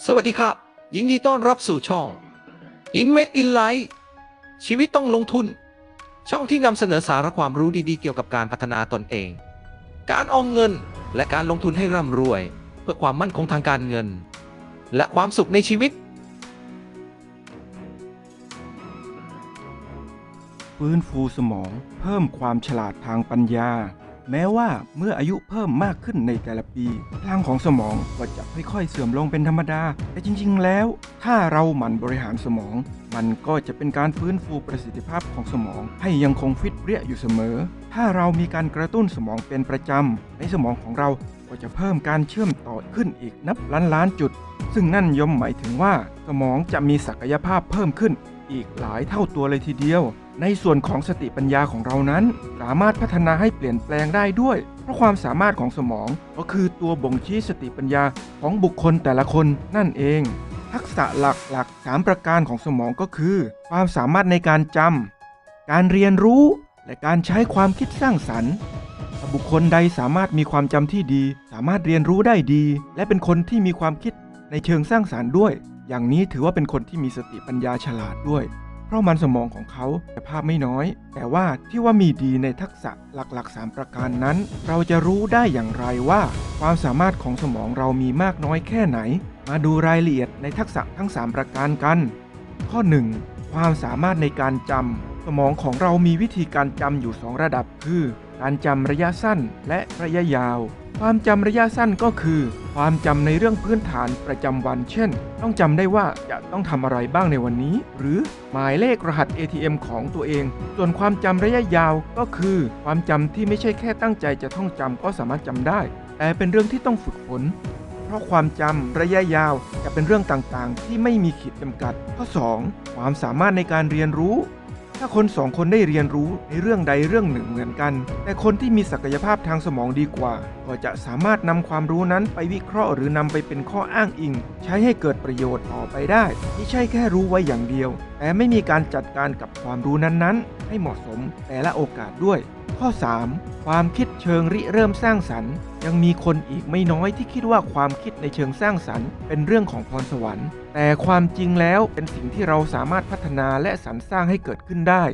สวัสดีครับ ยินดีต้อนรับสู่ช่อง Invest in Life ชีวิตต้องลงทุน ช่องที่นำเสนอสาระความรู้ดีๆ เกี่ยวกับการพัฒนาตนเอง การออมเงินและการลงทุนให้ร่ำรวย เพื่อความมั่นคงทางการเงิน และความสุขในชีวิตฟื้นฟูสมอง เพิ่มความฉลาดทางปัญญา แม้ว่าเมื่ออายุเพิ่มมากขึ้นในแต่ละปี พลังของสมองก็จะค่อยๆ เสื่อมลงเป็นธรรมดา แต่จริง ๆ แล้ว ถ้าเราหมั่นบริหารสมอง มันก็จะเป็นการฟื้นฟูประสิทธิภาพของสมอง ให้ยังคงฟิตเปรี้ยอยู่เสมอ ถ้าเรามีการกระตุ้นสมองเป็นประจำ ในสมองของเราก็จะเพิ่มการเชื่อมต่อขึ้นอีกนับล้านล้านๆจุด ซึ่งนั่นย่อมหมายถึงว่า สมองจะมีศักยภาพเพิ่มขึ้นอีกหลายเท่าตัวเลยทีเดียว ในส่วนของสติปัญญาของเรานั้น สามารถพัฒนาให้เปลี่ยนแปลงได้ด้วย เพราะความสามารถของสมองก็คือตัวบ่งชี้สติปัญญาของบุคคลแต่ละคนนั่นเอง ทักษะหลักๆ3ประการของสมองก็คือ ความสามารถในการจำการเรียนรู้ และการใช้ความคิดสร้างสรรค์ถ้าบุคคลใดสามารถมีความจำที่ดี สามารถเรียนรู้ได้ดี และเป็นคนที่มีความคิดในเชิงสร้างสารรค์ด้วย อย่างนี้ถือว่าเป็นคนที่มีสติปัญญาฉลาดด้วย ราะมันสมองของเขาภาพไม่น้อย แต่ว่าที่ว่ามีดีในทักษะหลักๆ 3 ประการนั้น เราจะรู้ได้อย่างไรว่า ความสามารถของสมองเรามีมากน้อยแค่ไหน มาดูรายละเอียดในทักษะทั้ง 3 ประการกัน ข้อ 1. ความสามารถในการจำสมองของเรามีวิธีการจำอยู่ 2 ระดับ คือ การจำระยะสั้นและระยะยาว ความจำระยะสั้นก็คือ ความจำในเรื่องพื้นฐานประจำวัน เช่น ต้องจำได้ว่าจะต้องทำอะไรบ้างในวันนี้ หรือหมายเลขรหัส ATM ของตัวเอง ส่วนความจำระยะยาวก็คือ ความจำที่ไม่ใช่แค่ตั้งใจจะท่องจำก็สามารถจำได้ แต่เป็นเรื่องที่ต้องฝึกฝน เพราะความจำระยะยาวจะเป็นเรื่องต่างๆ ที่ไม่มีขีดจำกัด ข้อ 2. ความสามารถในการเรียนรู้ ถ้าคนสองคนได้เรียนรู้ในเรื่องใดเรื่องหนึ่งเหมือนกัน แต่คนที่มีศักยภาพทางสมองดีกว่า ก็จะสามารถนำความรู้นั้นไปวิเคราะห์หรือนำไปเป็นข้ออ้างอิง ใช้ให้เกิดประโยชน์ต่อไปได้ ไม่ใช่แค่รู้ไว้อย่างเดียว แต่ไม่มีการจัดการกับความรู้นั้นๆ ให้เหมาะสมแต่ละโอกาสด้วย ข้อ 3. ความคิดเชิงริเริ่มสร้างสรรค์ ยังมีคนอีกไม่น้อยที่คิดว่าความคิดในเชิงสร้างสรรค์ เป็นเรื่องของพรสวรรค์ แต่ความจริงแล้วเป็นสิ่งที่เราสามารถพัฒนาและสรรสร้างให้เกิดขึ้นได้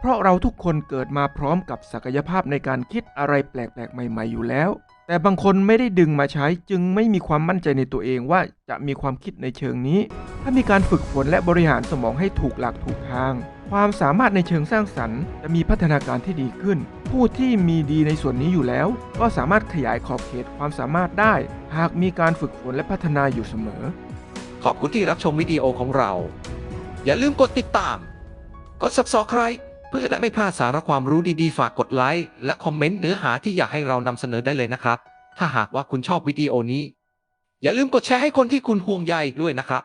เพราะเราทุกคนเกิดมาพร้อมกับศักยภาพในการคิดอะไรแปลกๆใหม่ ๆ อยู่แล้ว แต่บางคนไม่ได้ดึงมาใช้จึงไม่มีความมั่นใจในตัวเองว่าจะมีความคิดในเชิงนี้ ถ้ามีการฝึกฝนและบริหารสมองให้ถูกหลักถูกทาง ความสามารถในเชิงสร้างสรรค์จะมีพัฒนาการที่ดีขึ้น ผู้ที่มีดีในส่วนนี้อยู่แล้ว ก็สามารถขยายขอบเขตความสามารถได้ หากมีการฝึกฝนและพัฒนาอยู่เสมอ ขอบคุณที่รับชมวิดีโอของเรา อย่าลืมกดติดตาม กด subscribe เพื่อจะได้ไม่พลาดสาระความรู้ดีๆ ฝากกดไลค์และคอมเมนต์เนื้อหาที่อยากให้เรานำเสนอได้เลยนะครับ ถ้าหากว่าคุณชอบวิดีโอนี้ อย่าลืมกดแชร์ให้คนที่คุณห่วงใยด้วยนะครับ